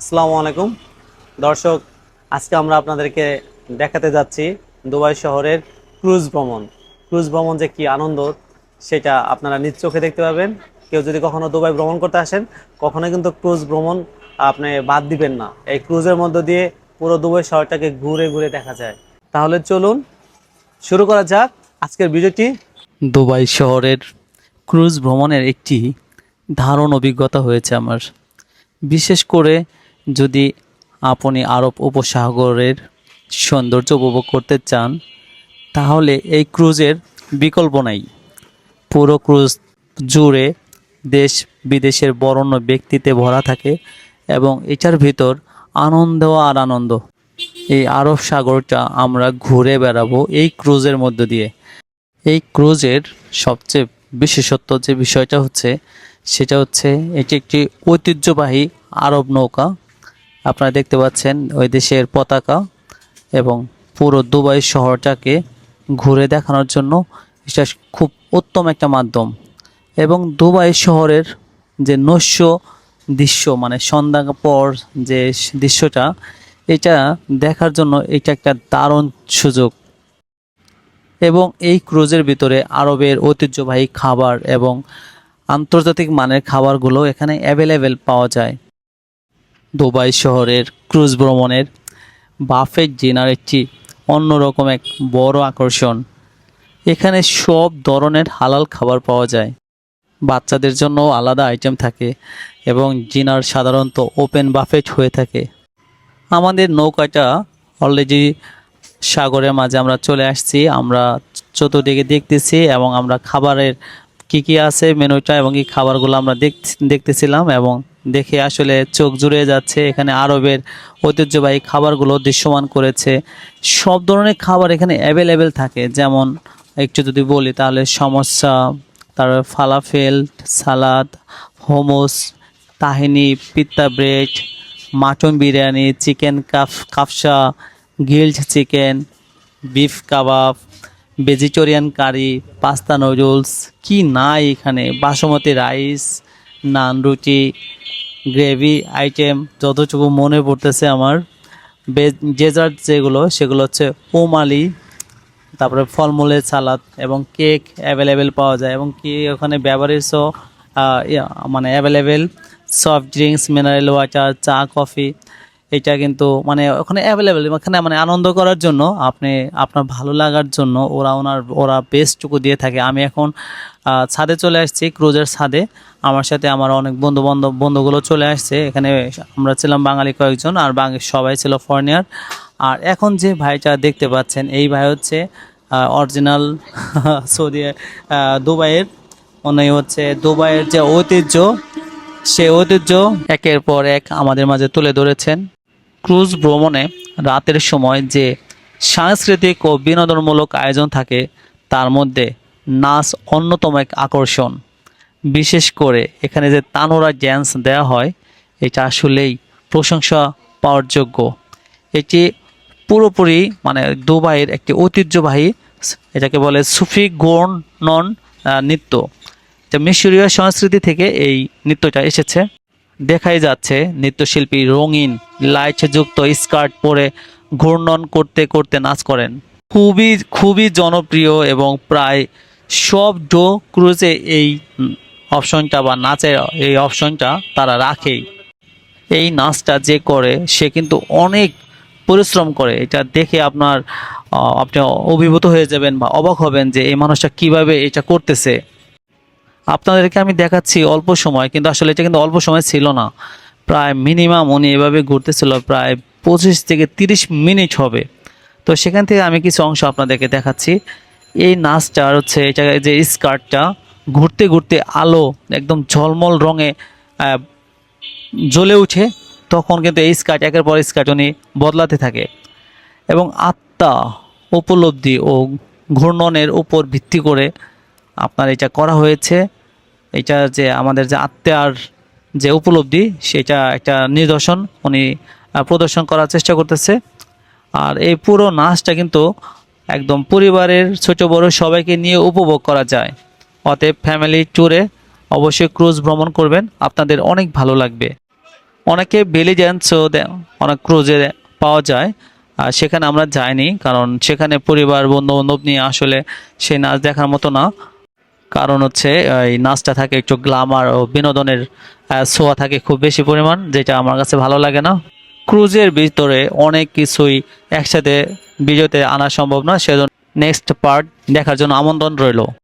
আসসালামু আলাইকুম। দর্শক, আজকে আমরা আপনাদেরকে দেখাতে যাচ্ছি দুবাই শহরের ক্রুজ ভ্রমণ। ক্রুজ ভ্রমণ যে কি আনন্দ, সেটা আপনারা নিজ চোখে দেখতে পাবেন। কেউ যদি কখনো দুবাই ভ্রমণ করতে আসেন, কখনো কিন্তু ক্রুজ ভ্রমণ আপনি বাদ দিবেন না। এই ক্রুজের মধ্য দিয়ে পুরো দুবাই শহরটাকে ঘুরে ঘুরে দেখা যায়। তাহলে চলুন শুরু করা যাক আজকের ভিডিওটি। দুবাই শহরের ক্রুজ ভ্রমণের একটি দারুণ অভিজ্ঞতা হয়েছে আমার। বিশেষ করে যদি আপনি আরব উপসাগরের সৌন্দর্য উপভোগ করতে চান, তাহলে এই ক্রুজের বিকল্প নাই। পুরো ক্রুজ জুড়ে দেশ বিদেশের বরণ্য ব্যক্তিতে ভরা থাকে এবং এটার ভিতর আনন্দ আর আনন্দ। এই আরব সাগরটা আমরা ঘুরে বেড়াবো এই ক্রুজের মধ্য দিয়ে। এই ক্রুজের সবচেয়ে বিশেষত্ব যে বিষয়টা হচ্ছে, সেটা হচ্ছে এটি একটি ঐতিহ্যবাহী আরব নৌকা। আপনারা দেখতে পাচ্ছেন ওই দেশের পতাকা এবং পুরো দুবাই শহরটাকে ঘুরে দেখানোর জন্য এটা খুব উত্তম একটা মাধ্যম। এবং দুবাই শহরের যে নস্য দৃশ্য মানে সন্ধ্যা পর যে দৃশ্যটা, এটা দেখার জন্য এটা একটা দারুণ সুযোগ। এবং এই ক্রুজের ভিতরে আরবের ঐতিহ্যবাহী খাবার এবং আন্তর্জাতিক মানের খাবারগুলো এখানে অ্যাভেলেবেল পাওয়া যায়। দুবাই শহরের ক্রুজ ভ্রমণের বাফেট ডিনার একটি অন্যরকম এক বড় আকর্ষণ। এখানে সব ধরনের হালাল খাবার পাওয়া যায়। বাচ্চাদের জন্য আলাদা আইটেম থাকে এবং জিনার সাধারণত ওপেন বাফেট হয়ে থাকে। আমাদের নৌকাটা অলরেডি সাগরের মাঝে আমরা চলে আসছি। আমরা চতুর্দিকে দেখতেছি এবং আমরা খাবারের কি কি আছে, মেনুটা এবং এই খাবারগুলো আমরা দেখ- দেখতেছিলাম এবং দেখে আসলে চোখ জুড়ে যাচ্ছে। এখানে আরবের ঐতিহ্যবাহী খাবারগুলো দৃশ্যমান করেছে। সব ধরনের খাবার এখানে অ্যাভেলেবেল থাকে। যেমন একটু যদি বলি তাহলে সমস্যা, তারপর falafel salad hummus tahini pita bread mutton biryani chicken calf kabsa grilled chicken beef kebab vegetarian curry pasta noodles কি নাই এখানে? বাসমতি রাইস নান রুটি গ্রেভি, আইটেম, যতটুকু মনে পড়তেছে আমার। ডেজার্ট যেগুলো, সেগুলো হচ্ছে ওমালি তারপরে ফলমূলের সালাদ এবং কেক অ্যাভেলেবেল পাওয়া যায় এবং কি ওখানে বেভারেজও মানে available. Soft drinks, mineral water, চা, কফি এটা কিন্তু মানে ওখানে অ্যাভেলেবেল ওখানে মানে আনন্দ করার জন্য আপনি, আপনার ভালো লাগার জন্য ওরা ওনার, ওরা বেস্টটুকু দিয়ে থাকে। আমি এখন ছাদে চলে আসছি, ক্রুজের ছাদে। আমার সাথে আমার অনেক বন্ধু বান্ধব বন্ধুগুলো চলে আসছে। এখানে আমরা ছিলাম বাঙালি কয়েকজন আর বাঙালি সবাই ছিল ফরেনিয়ার আর এখন যে ভাইটা দেখতে পাচ্ছেন, এই ভাই হচ্ছে অরিজিনাল সৌদি দুবাইয়ের। উনি হচ্ছে দুবাইয়ের যে ঐতিহ্য, সে ঐতিহ্য একের পর এক আমাদের মাঝে তুলে ধরেছেন। ক্রুজ ভ্রমণে রাতের সময় যে সাংস্কৃতিক ও বিনোদনমূলক আয়োজন থাকে, তার মধ্যে নাচ অন্যতম এক আকর্ষণ। বিশেষ করে এখানে যে তানোরা ড্যান্স দেওয়া হয়, এটা আসলেই প্রশংসা পাওয়ার যোগ্য। এটি পুরোপুরি মানে দুবাইয়ের একটি ঐতিহ্যবাহী, এটাকে বলে সুফি গণন নৃত্য। যা মিশরীয় সংস্কৃতি থেকে এই নৃত্যটা এসেছে। দেখাই যাচ্ছে নৃত্যশিল্পী রঙিন লাইট যুক্ত স্কার্ট পরে ঘূর্ণন করতে করতে নাচ করেন। খুবই খুবই জনপ্রিয় এবং প্রায় সব ডো ক্রুজে এই অপশনটা বা নাচের এই অপশনটা তারা রাখেই। এই নাচটা যে করে, সে কিন্তু অনেক পরিশ্রম করে। এটা দেখে আপনার আপনি অভিভূত হয়ে যাবেন বা অবাক হবেন যে এই মানুষটা কীভাবে এটা করতেছে। আপনাদেরকে আমি দেখাচ্ছি অল্প সময়, কিন্তু আসলে এটা কিন্তু অল্প সময় ছিল না। প্রায় মিনিমাম উনি এভাবে ঘুরতেছিল, প্রায় পঁচিশ থেকে তিরিশ মিনিট হবে। তো সেখান থেকে আমি কিছু অংশ আপনাদেরকে দেখাচ্ছি। এই নাচটার হচ্ছে এটা যে স্কার্টটা, ঘুরতে ঘুরতে আলো একদম ঝলমল রঙে জ্বলে উঠে, তখন কিন্তু এই স্কার্ট, একের পর স্কার্ট উনি বদলাতে থাকে। এবং আত্মা উপলব্ধি ও ঘূর্ণনের উপর ভিত্তি করে আপনার এটা করা হয়েছে। এটা যে আমাদের যে আত্মার যে উপলব্ধি, সেটা একটা নিদর্শন। উনি প্রদর্শন করার চেষ্টা করতেছে। আর এই পুরো নাচটা কিন্তু একদম পরিবারের ছোট বড় সবাইকে নিয়ে উপভোগ করা যায়। অতএব ফ্যামিলি ট্যুরে অবশ্যই ক্রুজ ভ্রমণ করবেন। আপনাদের অনেক ভালো লাগবে। অনেকে বেলিজেন্সও অনেক ক্রুজে পাওয়া যায়। আর সেখানে আমরা যাইনি, কারণ সেখানে পরিবার বন্ধু বান্ধব নিয়ে আসলে সেই নাচ দেখার মতো না। কারণ হচ্ছে, এই নাচটা থাকে একটু গ্লামার ও বিনোদনের ছোঁয়া থাকে খুব বেশি পরিমাণ, যেটা আমার কাছে ভালো লাগে না। ক্রুজের ভিতরে অনেক কিছুই একসাথে ভিডিওতে আনা সম্ভব না সেজন্য নেক্সট পার্ট দেখার জন্য আমন্ত্রণ রইল।